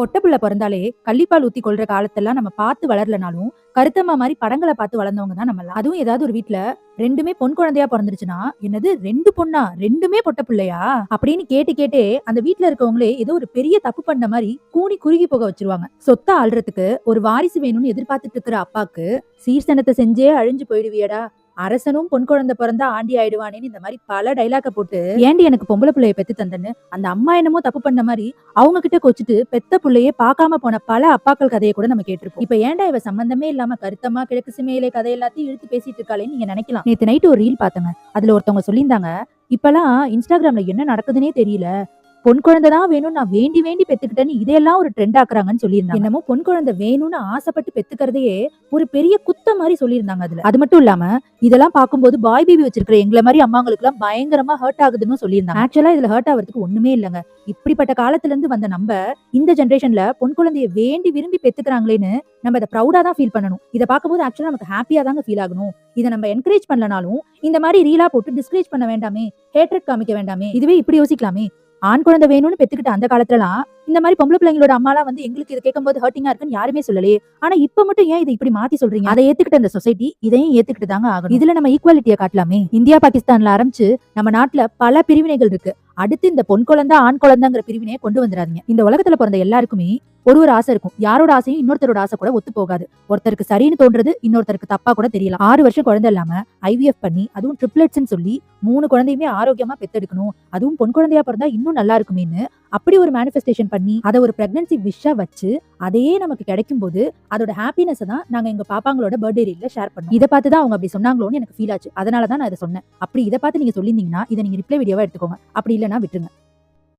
பொட்டபுள்ள பிறந்தாலே கள்ளிப்பால் ஊத்தி கொள்ற காலத்தெல்லாம் நம்ம பார்த்து வளரலனாலும் கருத்தம்மா மாதிரி படங்களை பார்த்து வளர்ந்தவங்க தான் நம்மள. அதுவும் ஏதாவது ஒரு வீட்டுல ரெண்டுமே பொன் குழந்தையா பிறந்துருச்சுன்னா என்னது ரெண்டு பொண்ணா? ரெண்டுமே பொட்ட பிள்ளையா? அப்படின்னு கேட்டு கேட்டே அந்த வீட்டுல இருக்கவங்களே ஏதோ ஒரு பெரிய தப்பு பண்ண மாதிரி கூனி குறுகி போக வச்சிருவாங்க. சொத்தை ஆள்றதுக்கு ஒரு வாரிசு வேணும்னு எதிர்பார்த்துட்டு இருக்கிற அப்பாக்கு சீர்சனத்தை செஞ்சே அழிஞ்சு போயிடுவியடா. அரசனும் பொன் குழந்தை பிறந்தா ஆண்டி ஆயிடுவானேன்னு இந்த மாதிரி பல டைலாக்க போட்டு ஏண்டி எனக்கு பொம்பளை பிள்ளைய பெத்து தந்தேன்னு? அந்த அம்மா என்னமோ தப்பு பண்ண மாதிரி அவங்க கிட்ட கொச்சிட்டு பெத்த பிள்ளையே பார்க்காம போன பல அப்பாக்கள் கதையை கூட நம்ம கேட்டிருப்போம். இப்ப ஏன்டா இவ சம்பந்தமே இல்லாம கருத்தமா கிழக்கு சிமையிலே கதை எல்லாத்தையும் இழுத்து பேசிட்டு இருக்காளேன்னு நீங்க நினைக்கலாம். நேத்து நைட்டு ஒரு ரீல் பார்த்தங்க. அதுல ஒருத்தவங்க சொல்லியிருந்தாங்க இப்பெல்லாம் இன்ஸ்டாகிராம்ல என்ன நடக்குதுன்னே தெரியல. பொன் குழந்தை தான் வேணும் நான் வேண்டி வேண்டி பெத்துக்கிட்டேன்னு இதையெல்லாம் ஒரு ட்ரெண்ட் ஆக்குறாங்கன்னு சொல்லியிருந்தாங்க. என்னமோ பொன் குழந்தை வேணும்னு ஆசைப்பட்டு பெத்துக்கிறதையே ஒரு பெரிய குத்த மாதிரி சொல்லியிருந்தாங்க அதுல. அது மட்டும் இல்லாம இதெல்லாம் பார்க்கும்போது பாய் பேபி வச்சிருக்கிற எங்களை மாதிரி அம்மாங்களுக்கு எல்லாம் பயங்கரமா ஹர்ட் ஆகுதுன்னு சொல்லியிருந்தாங்க. ஆக்சுவலா இதுல ஹர்ட் ஆகிறதுக்கு ஒண்ணுமே இல்லைங்க. இப்படிப்பட்ட காலத்துல இருந்து வந்த நம்ம இந்த ஜென்ரேஷன்ல பொன் குழந்தைய வேண்டி விரும்பி பெத்துக்கிறாங்களேன்னு நம்ம இதை ப்ரௌடா தான் ஃபீல் பண்ணணும். இதை பார்க்கும்போது ஆக்சுவலா நமக்கு ஹாப்பியா தாங்க ஃபீல் ஆகணும். இதை நம்ம என்கரேஜ் பண்ணலனாலும் இந்த மாதிரி ரீலா போட்டு டிஸ்கரேஜ் பண்ண வேண்டாமே ஹேட்ரட் காமிக்க வேண்டாமே இதுவே இப்படி யோசிக்கலாமே ஆண் குழந்தை வேணும்னு பெத்துக்கிட்ட அந்த காலத்துலலாம் இந்த மாதிரி பொம்பளை பிள்ளைங்களோட அம்மாலாம் வந்து எங்களுக்கு இது கேட்கும்போது ஹர்ட்டிங்கா இருக்குன்னு யாருமே சொல்லலையே. ஆனா இப்ப மட்டும் ஏன் இதை இப்படி மாத்தி சொல்றீங்க? அதை ஏத்துக்கிட்ட இந்த சொசைட்டி இதையும் ஏத்துக்கிட்டு தாங்க ஆகும் இதுல நம்ம ஈக்குவாலிட்டியை காட்டலாமே. இந்தியா பாகிஸ்தான்ல ஆரம்பிச்சு நம்ம நாட்டுல பல பிரிவினைகள் இருக்கு. அடுத்து இந்த பொன் குழந்தை ஆண் குழந்தைங்கிற பிரிவினையை கொண்டு வந்துடாதீங்க. இந்த உலகத்துல பிறந்த எல்லாருக்குமே ஒரு ஒரு ஆசை இருக்கும். யாரோட ஆசையும் இன்னொருத்தரோட ஆசை கூட ஒத்து போகாது. ஒருத்தருக்கு சரின்னு தோன்றது இன்னொருத்தருக்கு தப்பா கூட தெரியலாம். ஆறு வருஷம் குழந்தை இல்லாம ஐவிஎஃப் பண்ணி அதுவும் ட்ரிப்ளெட்ஸ்னு சொல்லி மூணு குழந்தையுமே ஆரோக்கியமா பெத்தெடுக்கணும். அதுவும் பொன் குழந்தையா பிறந்தா இன்னும் நல்லா இருக்குமேன்னு அப்படி ஒரு மேனிஃபெஸ்டேஷன் பண்ணி அதை ஒரு பிரெக்னன்சி விஷா வச்சு அதையே நமக்கு கிடைக்கும் போது அதோட ஹாப்பினஸ் தான் நாங்க எங்க பாப்பாங்களோட பர்த்டே ரீல்ல ஷேர் பண்ணோம். இதை பார்த்து தான் அவங்க அப்படி சொன்னாங்களோன்னு எனக்கு ஃபீல் ஆச்சு. அதனால தான் நான் இதை சொன்னேன். அப்படி இதை பார்த்து நீங்க சொல்லியிருந்தீங்கன்னா இதை நீங்க ரிப்ளை வீடியோவா எடுத்துக்கோங்க. அப்படி இல்லைன்னா விட்டுருங்க.